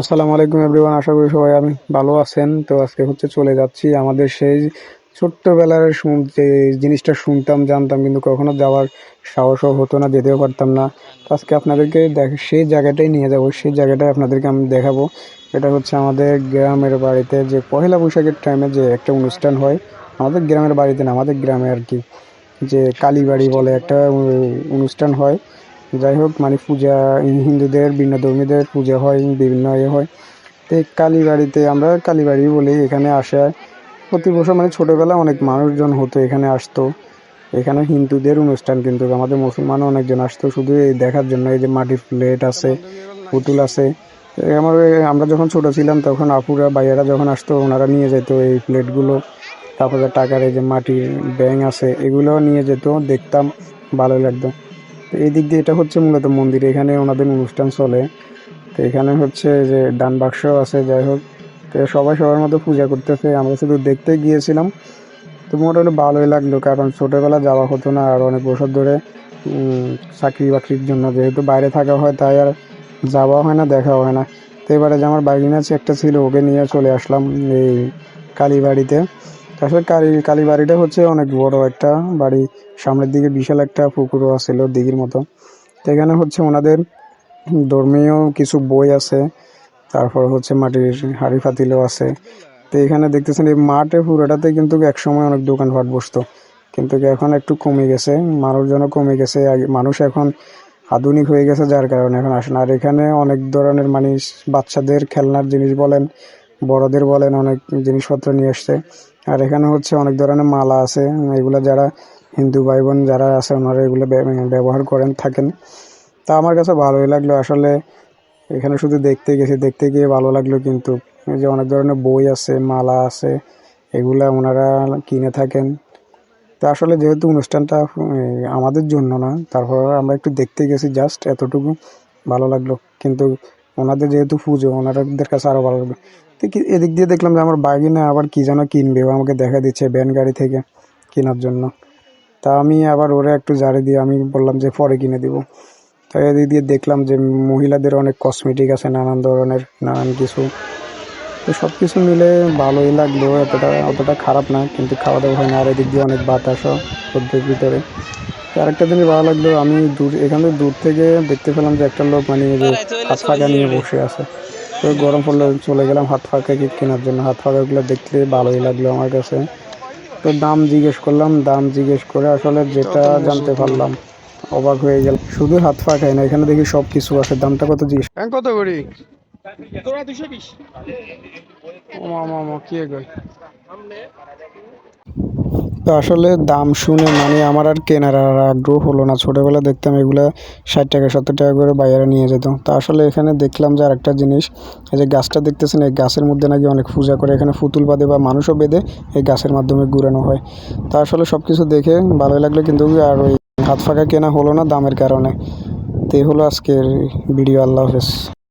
আসসালামু আলাইকুম এভরিওয়ান, আশা করি সবাই আমি ভালো আছেন। তো আজকে হচ্ছে চলে যাচ্ছি আমাদের সেই ছোট্টবেলার যে জিনিসটা শুনতাম, জানতাম, কিন্তু কখনো যাওয়ার সাহসও হতো না, যেতেও পারতাম না। আজকে আপনাদেরকে দেখ সেই জায়গাটাই নিয়ে যাব, সেই জায়গাটাই আপনাদেরকে আমি দেখাবো। এটা হচ্ছে আমাদের গ্রামের বাড়িতে যে পহেলা বৈশাখের টাইমে যে একটা অনুষ্ঠান হয়, আমাদের গ্রামের বাড়িতে না, আমাদের গ্রামে আর কি, যে কালীবাড়ি বলে একটা অনুষ্ঠান হয়। যাই হোক মানে পূজা হিন্দুদের, ভিন্ন ধর্মীদের পূজা হয়, বিভিন্ন ইয়ে হয়। তো কালীবাড়িতে আমরা কালীবাড়ি বলি, এখানে আসা। প্রতি বছর মানে ছোটোবেলা অনেক মানুষজন হতো, এখানে আসতো। এখানে হিন্দুদের অনুষ্ঠান কিন্তু, আমাদের মুসলমানও অনেকজন আসতো। শুধু এই দেখার জন্য, এই যে মাটির প্লেট আছে, পুতুল আছে। আমার আমরা যখন ছোট ছিলাম, তখন আপুরা, ভাইয়ারা যখন আসতো, ওনারা নিয়ে যেত এই প্লেটগুলো। তারপরে টাকার এই যে মাটির ব্যাং আছে এগুলো নিয়ে যেত, দেখতাম ভালো লাগতো। তো এই দিক দিয়ে এটা হচ্ছে মূলত মন্দির। এখানে ওনাদের অনুষ্ঠান চলে। তো এখানে হচ্ছে যে ডান বাক্স আছে, যাই হোক। তো সবাই সবার মতো পূজা করতেছে। আমরা শুধু দেখতে গিয়েছিলাম। তো মোটামুটি ভালোই লাগল, কারণ ছোটোবেলা যাওয়া হতো না, আর অনেক বছর ধরে চাকরি বাকরির জন্য। যেহেতু বাইরে থাকা হয়, তাই আর যাওয়া হয় না দেখা হয় না। তো এবারে যে আমার আছে একটা ছিল, ওকে নিয়ে চলে আসলাম এই কালীবাড়িতে। আসলে কালী, কালীবাড়িটা হচ্ছে অনেক বড় একটা বাড়ি। সামনের দিকে বিশাল একটা পুকুরও আছিল দিঘির মতো। তো এখানে হচ্ছে ওনাদের ধর্মীয় কিছু বই আছে। তারপর হচ্ছে মাটির হাড়ি ফাতিলও আছে। তো এখানে দেখতেছেন এই মাঠে পুরোটাতে কিন্তু একসময় অনেক দোকানপাট বসতো। কিন্তু এখন একটু কমে গেছে, মানুষজনও কমে গেছে। মানুষ এখন আধুনিক হয়ে গেছে যার কারণে এখন আসে না। আর এখানে অনেক ধরনের মানে বাচ্চাদের খেলনার জিনিস বলেন, বড়দের বলেন অনেক জিনিসপত্র নিয়ে আসছে। আর এখানে হচ্ছে অনেক ধরনের মালা আছে। এগুলো যারা হিন্দু ভাই বোন যারা আছে, ওনারা এগুলো ব্যবহার করেন, থাকেন। তা আমার কাছে ভালোই লাগল। আসলে এখানে শুধু দেখতে গেছি, দেখতে গিয়ে ভালো লাগল কিন্তু এই যে অনেক ধরনের বই আছে, মালা আছে, এগুলা ওনারা কিনে থাকেন। তা আসলে যেহেতু অনুষ্ঠানটা আমাদের জন্য না, তারপর আমরা একটু দেখতে গেছি, জাস্ট এতটুকু ভালো লাগল। কিন্তু ওনাদের যেহেতু পুজো ওনাদের কাছে আরও ভালো লাগবে। তো এদিক দিয়ে দেখলাম যে আমার বাগিনা আবার কী যেন কিনবে আমাকে দেখা দিচ্ছে ভ্যান গাড়ি থেকে কেনার জন্য। তা আমি আবার ওরা একটু জারি দিয়ে আমি বললাম যে পরে কিনে দিব। তাই এদিক দিয়ে দেখলাম যে মহিলাদের অনেক কসমেটিক আছে, নানান ধরনের, নানান কিছু। তো সব কিছু মিলে ভালোই লাগল, এতটা, অতটা খারাপ না, কিন্তু খাওয়া দাওয়া হয় না। আর এদিক দিয়ে অনেক বাতাসও ভিতরে। তো আরেকটা জিনিস ভালো লাগল আমি দূর এখান থেকে দূর থেকে দেখতে পেলাম যে একটা লোক মানে যে হাত ফাঁকা নিয়ে বসে আছে। তো গরম পড়লে চলে গেলাম হাত ফাঁকা কি কেনার জন্য। হাত ফাঁকাগুলো দেখতে ভালোই লাগল আমার কাছে। তো দাম জিজ্ঞেস করলাম দাম জিজ্ঞেস করে আসলে যেটা জানতে পারলাম অবাক হয়ে গেল শুধু হাত ফাঁকাই না এখানে দেখি সব কিছু আছে। দামটা কত জিজ্ঞেস কত করি? তোরা দুশো বিশ। ও মামা মামা কি কই তো আসলে দাম শুনে মানে আমার আর কেনার আর আগ্রহ হলো না। ছোটোবেলা দেখতাম এগুলা ষাট টাকা, সত্তর টাকা করে বাইরে নিয়ে যেত। তো আসলে এখানে দেখলাম যে আরেকটা জিনিস, এই যে গাছটা দেখতেছেন, এই গাছের মধ্যে নাকি অনেক পূজা করে। এখানে পুতুল বাঁধে বা মানুষও বেঁধে এই গাছের মাধ্যমে ঘুরানো হয়। তা আসলে সব কিছু দেখে ভালোই লাগল কিন্তু আর ওই হাত ফাঁকা কেনা হলো না দামের কারণে। তো হলো আজকের ভিডিও। আল্লাহ হাফেজ।